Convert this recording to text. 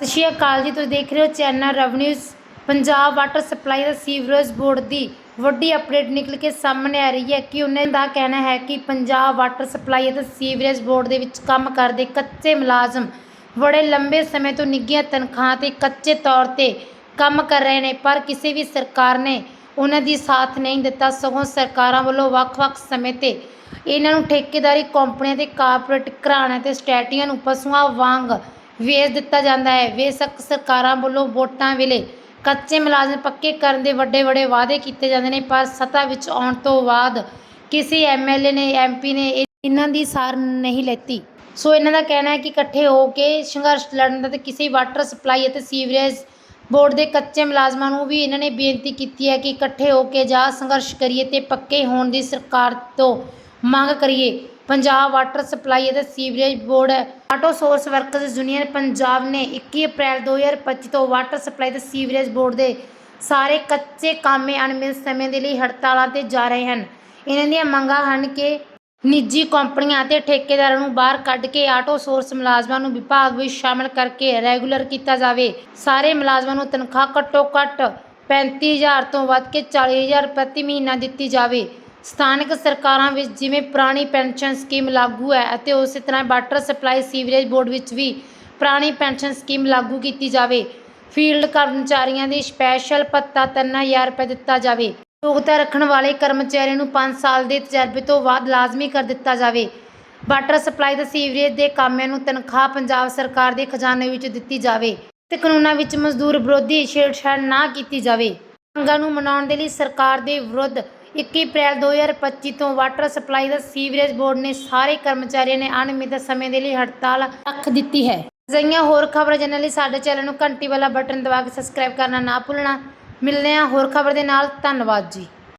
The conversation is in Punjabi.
ਸਤਿ ਸ਼੍ਰੀ ਅਕਾਲ ਜੀ, ਤੁਸੀਂ ਦੇਖ ਰਹੇ ਹੋ ਚੈਨਲ ਰੈਵਨਿਊਜ਼ ਪੰਜਾਬ ਵਾਟਰ ਸਪਲਾਈ ਦਾ ਸੀਵਰੇਜ ਬੋਰਡ ਦੀ ਵੱਡੀ ਅਪਡੇਟ ਨਿਕਲ ਕੇ ਸਾਹਮਣੇ ਆ ਰਹੀ ਹੈ ਕਿ ਉਹਨਾਂ ਦਾ ਕਹਿਣਾ ਹੈ ਕਿ ਪੰਜਾਬ ਵਾਟਰ ਸਪਲਾਈ ਅਤੇ ਸੀਵਰੇਜ ਬੋਰਡ ਦੇ ਵਿੱਚ ਕੰਮ ਕਰਦੇ ਕੱਚੇ ਮੁਲਾਜ਼ਮ ਬੜੇ ਲੰਬੇ ਸਮੇਂ ਤੋਂ ਨਿੱਘੀਆਂ ਤਨਖਾਹਾਂ ਤੇ ਕੱਚੇ ਤੌਰ ਤੇ ਕੰਮ ਕਰ ਰਹੇ ਨੇ, ਪਰ ਕਿਸੇ ਵੀ ਸਰਕਾਰ ਨੇ ਉਹਨਾਂ ਦੀ ਸਾਥ ਨਹੀਂ ਦਿੱਤਾ। ਸਗੋਂ ਸਰਕਾਰਾਂ ਵੱਲੋਂ ਵੱਖ-ਵੱਖ ਸਮੇਂ ਤੇ ਇਹਨਾਂ ਨੂੰ ਠੇਕੇਦਾਰੀ ਕੰਪਨੀਆਂ ਤੇ ਕਾਰਪੋਰੇਟ ਘਰਾਣਿਆਂ ਤੇ ਸਟੈਟੀਆਂ ਨੂੰ ਪਸ਼ੂਆਂ ਵਾਂਗ ਵੇਚ ਦਿੱਤਾ ਜਾਂਦਾ ਹੈ। ਬੇਸ਼ੱਕ ਸਰਕਾਰਾਂ ਵੱਲੋਂ ਵੋਟਾਂ ਵੇਲੇ ਕੱਚੇ ਮੁਲਾਜ਼ਮ ਪੱਕੇ ਕਰਨ ਦੇ ਵੱਡੇ ਵੱਡੇ ਵਾਅਦੇ ਕੀਤੇ ਜਾਂਦੇ ਨੇ, ਪਰ ਸੱਤਾ ਵਿੱਚ ਆਉਣ ਤੋਂ ਬਾਅਦ ਕਿਸੇ ਐਮਐਲਏ ਨੇ ਐਮਪੀ ਨੇ ਇਹਨਾਂ ਦੀ ਸਾਰ ਨਹੀਂ ਲੈਤੀ। ਸੋ ਇਹਨਾਂ ਦਾ ਕਹਿਣਾ ਹੈ ਕਿ ਇਕੱਠੇ ਹੋ ਕੇ ਸੰਘਰਸ਼ ਲੜਨ ਦਾ ਤੇ ਕਿਸੇ ਵਾਟਰ ਸਪਲਾਈ ਅਤੇ ਸੀਵਰੇਜ ਬੋਰਡ ਦੇ ਕੱਚੇ ਮੁਲਾਜ਼ਮਾਂ ਨੂੰ ਵੀ ਇਹਨਾਂ ਨੇ ਬੇਨਤੀ ਕੀਤੀ ਹੈ ਕਿ ਇਕੱਠੇ ਹੋ ਕੇ ਜਾ ਸੰਘਰਸ਼ ਕਰੀਏ ਤੇ ਪੱਕੇ ਹੋਣ ਦੀ ਸਰਕਾਰ ਤੋਂ ਮੰਗ ਕਰੀਏ। ਪੰਜਾਬ ਵਾਟਰ ਸਪਲਾਈ ਅਤੇ sewerage board auto source workers union Punjab ਨੇ 21 ਅਪ੍ਰੈਲ 2025 ਤੋਂ ਵਾਟਰ ਸਪਲਾਈ ਅਤੇ ਸੀਵਰੇਜ ਬੋਰਡ ਦੇ ਸਾਰੇ ਕੱਚੇ ਕਾਮੇ ਅਣਮਿੱਥੇ ਸਮੇਂ ਦੇ ਲਈ ਹੜਤਾਲਾਂ ਤੇ ਜਾ ਰਹੇ ਹਨ। ਇਹਨਾਂ ਦੀਆਂ ਮੰਗਾਂ ਹਨ ਕਿ ਨਿੱਜੀ ਕੰਪਨੀਆਂ ਅਤੇ ਠੇਕੇਦਾਰਾਂ ਨੂੰ ਬਾਹਰ ਕੱਢ ਕੇ ਆਟੋ ਸੋਰਸ ਮੁਲਾਜ਼ਮਾਂ ਨੂੰ ਵਿਭਾਗ ਵਿੱਚ ਸ਼ਾਮਲ ਕਰਕੇ ਰੈਗੂਲਰ ਕੀਤਾ ਜਾਵੇ। ਸਾਰੇ ਮੁਲਾਜ਼ਮਾਂ ਨੂੰ ਤਨਖਾਹ ਘੱਟੋ ਘੱਟ 35000 ਤੋਂ ਵੱਧ ਕੇ 40000 ਪ੍ਰਤੀ ਮਹੀਨਾ ਦਿੱਤੀ ਜਾਵੇ। ਸਥਾਨਕ ਸਰਕਾਰਾਂ ਵਿੱਚ ਜਿਵੇਂ ਪੁਰਾਣੀ ਪੈਨਸ਼ਨ ਸਕੀਮ ਲਾਗੂ ਹੈ ਅਤੇ ਉਸੇ ਤਰ੍ਹਾਂ ਵਾਟਰ ਸਪਲਾਈ ਸੀਵਰੇਜ ਬੋਰਡ ਵਿੱਚ ਵੀ ਪੁਰਾਣੀ ਪੈਨਸ਼ਨ ਸਕੀਮ ਲਾਗੂ ਕੀਤੀ ਜਾਵੇ। ਫੀਲਡ ਕਰਮਚਾਰੀਆਂ ਦੀ ਸਪੈਸ਼ਲ ਭੱਤਾ 3000 ਰੁਪਏ ਦਿੱਤਾ ਜਾਵੇ। ਯੋਗਤਾ ਰੱਖਣ ਵਾਲੇ ਕਰਮਚਾਰੀਆਂ ਨੂੰ 5 ਸਾਲ ਦੇ ਤਜਰਬੇ ਤੋਂ ਬਾਅਦ ਲਾਜ਼ਮੀ ਕਰ ਦਿੱਤਾ ਜਾਵੇ। ਵਾਟਰ ਸਪਲਾਈ ਤੇ ਸੀਵਰੇਜ ਦੇ ਕਾਮਿਆਂ ਨੂੰ ਤਨਖਾਹ ਪੰਜਾਬ ਸਰਕਾਰ ਦੇ ਖਜ਼ਾਨੇ ਵਿੱਚ ਦਿੱਤੀ ਜਾਵੇ ਤੇ ਕਾਨੂੰਨਾਂ ਵਿੱਚ ਮਜ਼ਦੂਰ ਵਿਰੋਧੀ ਛੇੜਛਾੜ ਨਾ ਕੀਤੀ ਜਾਵੇ। ਮੰਗਾਂ ਨੂੰ ਮਨਾਉਣ ਦੇ ਲਈ ਸਰਕਾਰ ਦੇ ਵਿਰੁੱਧ 21 ਅਪ੍ਰੈਲ 2025 ਤੋਂ ਵਾਟਰ ਸਪਲਾਈ ਦਾ ਸੀਵਰੇਜ ਬੋਰਡ ਨੇ ਸਾਰੇ ਕਰਮਚਾਰੀਆਂ ਨੇ ਅਣਮਿਤ ਸਮੇਂ ਦੇ ਲਈ ਹੜਤਾਲ ਰੱਖ ਦਿੱਤੀ ਹੈ। ਅਜਿਹੀਆਂ ਹੋਰ ਖਬਰਾਂ ਜਾਣਨ ਲਈ ਸਾਡੇ ਚੈਨਲ ਨੂੰ ਘੰਟੀ ਵਾਲਾ ਬਟਨ ਦਬਾ ਕੇ ਸਬਸਕ੍ਰਾਈਬ ਕਰਨਾ ਨਾ ਭੁੱਲਣਾ। ਮਿਲਦੇ ਹਾਂ ਹੋਰ ਖਬਰ ਦੇ ਨਾਲ। ਧੰਨਵਾਦ ਜੀ।